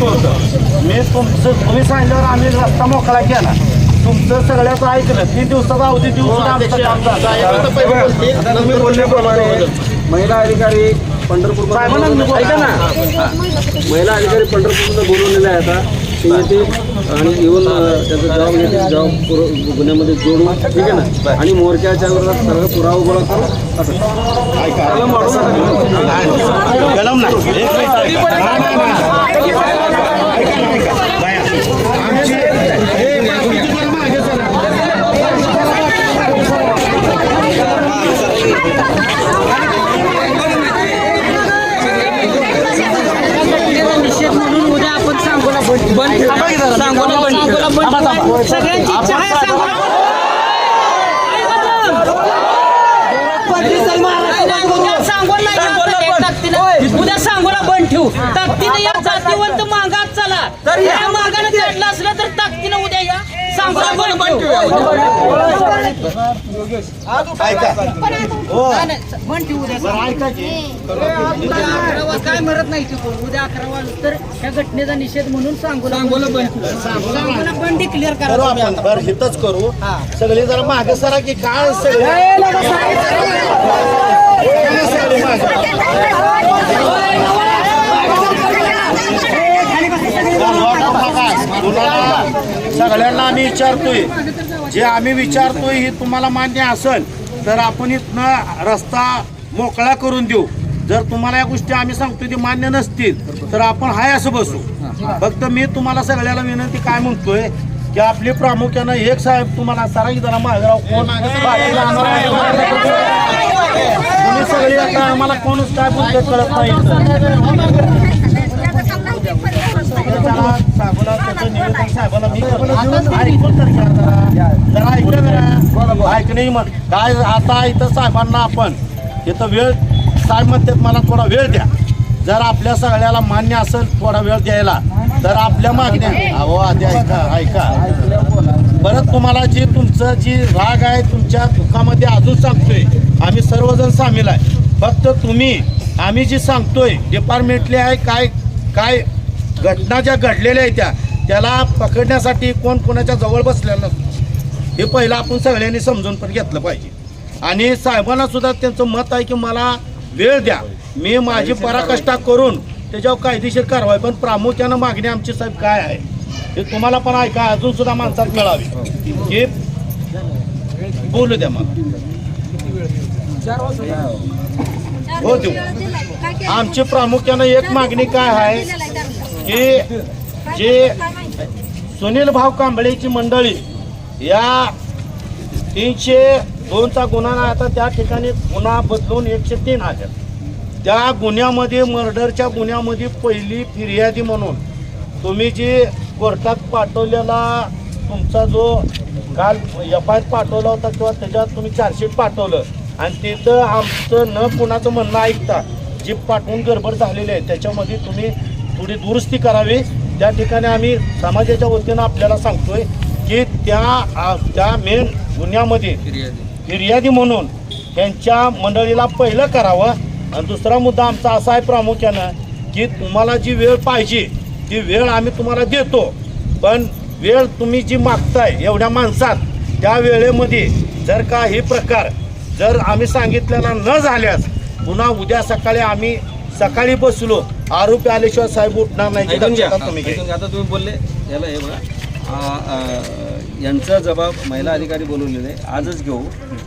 होतं. मी तुमचं तुम्ही सांगितल्यावर आम्ही रस्ता मोकळा केला. तुमचं सगळ्याचं ऐकलं. तीन दिवसाचा अवधी देऊन सुद्धा आमचं काम झालं. आता तुम्ही बोलल्याप्रमाणे महिला अधिकारी पंढरपूर. ऐका ना. महिला अधिकारी पंढरपूरमध्ये बोलवलेले आहे आता. ते येते आणि येऊन अं, त्याचा जबाब घेते जॉब पुर- गुन्ह्यामध्ये जोडू ठीक आहे ना? आणि मोर्चाच्या विरोधात सर्व पुरावा गोळा करून असं त्याला माणूस आता- गलम नाही एक मिनिट ऐका. नाही, नाही, नाही. बाया, आमची हे बाकीची जरा मागे सरा. निषेध म्हणून उद्या आपण सांगोला बंद सांगोला बंद बंद सगळ्यांची इच्छा आहे सांगोला उद्या सांगोला बंद ठेवू ताकदीनं या जातीवंत मागात चला काय मरत नाही तिथून उद्या अकरा वाजता तर या घटनेचा निषेध म्हणून सांगोला बंद सांगोला बंद डिक्लेअर करू करा आपण बरं हितच करू सगळे जरा मागे सरा की काय सगळे सगळे मागे. तुम्हाला सगळ्यांना आम्ही विचारतोय. जे आम्ही विचारतोय ही तुम्हाला मान्य असेल तर आपण इथनं रस्ता मोकळा करून देऊ. जर तुम्हाला या गोष्टी आम्ही सांगतोय ते मान्य नसतील तर आपण हाय असं बसू. फक्त मी तुम्हाला सगळ्याला विनंती काय म्हणतोय की आपली प्रामुख्यानं एक साहेब तुम्हाला सरा जरा मागराव कोण? तुम्ही सगळी आता आम्हाला कोणच काय बोलते कळत नाही मी करतो. ऐकून तर घ्या जरा. जरा ऐका जरा. ऐक नाही मग काय आता इथं साहेबांना आपण इथं वेळ साहेब म्हणतात मला थोडा वेळ द्या. जर आपल्या सगळ्याला मान्य असेल थोडा वेळ द्यायला तर आपल्या मागण्या अहो आधी ऐका ऐका. परत तुम्हाला जी तुमचं जी राग आहे तुमच्या दुःखामध्ये अजून सांगतोय. आम्ही सर्वजण सामील आहे. फक्त तुम्ही आम्ही जी सांगतोय डिपार्टमेंटली आहे काय काय घटना ज्या घडलेल्या आहेत त्या त्याला पकडण्यासाठी कोण कोणाच्या जवळ बसलेला नसतो. हे पहिलं आपण सगळ्यांनी समजून पण घेतलं पाहिजे. आणि साहेबांना सुद्धा त्यांचं मत आहे की मला वेळ द्या. मी माझी पराकाष्ठा करून त्याच्यावर कायदेशीर कारवाई पण प्रामुख्यानं मागणी आमची साहेब काय आहे हे तुम्हाला पण ऐका अजून सुद्धा माणसात मिळावी. हे बोलू द्या मग हो देऊ. आमची प्रामुख्यानं एक मागणी काय आहे की जे सुनील भाऊ कांबळेची मंडळी या तीनशे दोनचा गुन्हा आता त्या ठिकाणी गुन्हा बदलून एकशे तीन आल्या त्या गुन्ह्यामध्ये मर्डरच्या गुन्ह्यामध्ये पहिली फिर्यादी म्हणून तुम्ही जी कोर्टात पाठवलेला तुमचा जो काल एफ आय पाठवला होता किंवा त्याच्यात तुम्ही चार्जशीट पाठवलं आणि तिथं आमचं न कुणाचं म्हणणं ऐकता जी पाठवून गडबड झालेली आहे. त्याच्यामध्ये तुम्ही थोडी दुरुस्ती करावी. त्या ठिकाणी आम्ही समाजाच्या वतीनं आपल्याला सांगतोय की त्या त्या मेन गुन्ह्यामध्ये फिर्यादी. म्हणून त्यांच्या मंडळीला पहिलं करावं. आणि दुसरा मुद्दा आमचा असा आहे प्रामुख्यानं की तुम्हाला जी वेळ पाहिजे ती वेळ आम्ही तुम्हाला देतो. पण वेळ तुम्ही जी मागताय एवढ्या माणसात त्या वेळेमध्ये जर का हे प्रकार जर आम्ही सांगितलेला न झाल्यास पुन्हा उद्या सकाळी आम्ही सकाळी बसलो. आरोपी आल्याशिवाय साहेब उठणार नाही. ऐकून घ्या. दक्षता तुम्ही. घ्या. ऐकून घ्या. आता तुम्ही बोलले याला हे बघा. आ, आ, यांचा जबाब महिला अधिकारी बोलवलेले आजच घेऊ.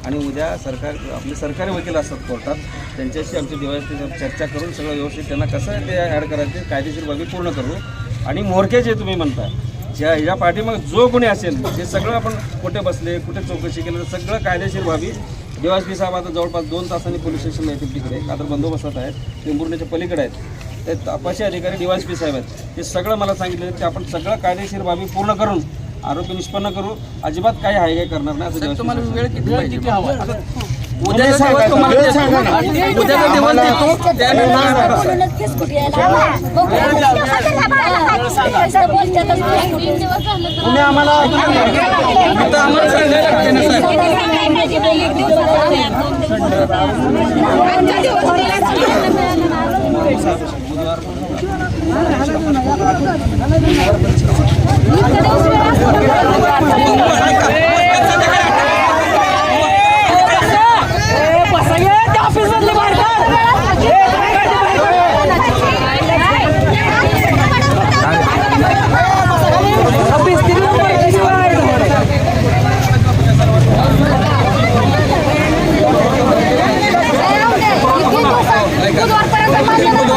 आणि उद्या सरकार आपले सरकारी वकील असतात कोर्टात. त्यांच्याशी आमची व्यवस्थित चर्चा करून सगळं व्यवस्थित त्यांना कसं ते ॲड करायचे कायदेशीर बाबी पूर्ण करू. आणि मोरके जे तुम्ही म्हणता ज्या ह्या पाठीमाग जो कोणी असेल ते सगळं आपण कुठे बसले कुठे चौकशी केलं सगळं कायदेशीर बाबी देवासबी साहेब आता जवळपास दोन तासांनी पोलीस स्टेशनला येतील तिकडे. का तर बंदोबस्तात आहेत टेंभुर्णीच्या पलीकडे आहेत. ते तपासी अधिकारी डीवायसपी साहेब आहेत. ते सगळं मला सांगितलं की आपण सगळं कायदेशीर बाबी पूर्ण करून आरोपी निष्पन्न करू. अजिबात काही आहे काय करणार नाही असं तुम्हाला वेळ किती किती हवा? तुम्ही सांगा ना, वेळ सांगा. ना. उद्याचा दिवस देतो तुम्ही आम्हाला आम्हाला सांगायला लागते ना साहेब 发现了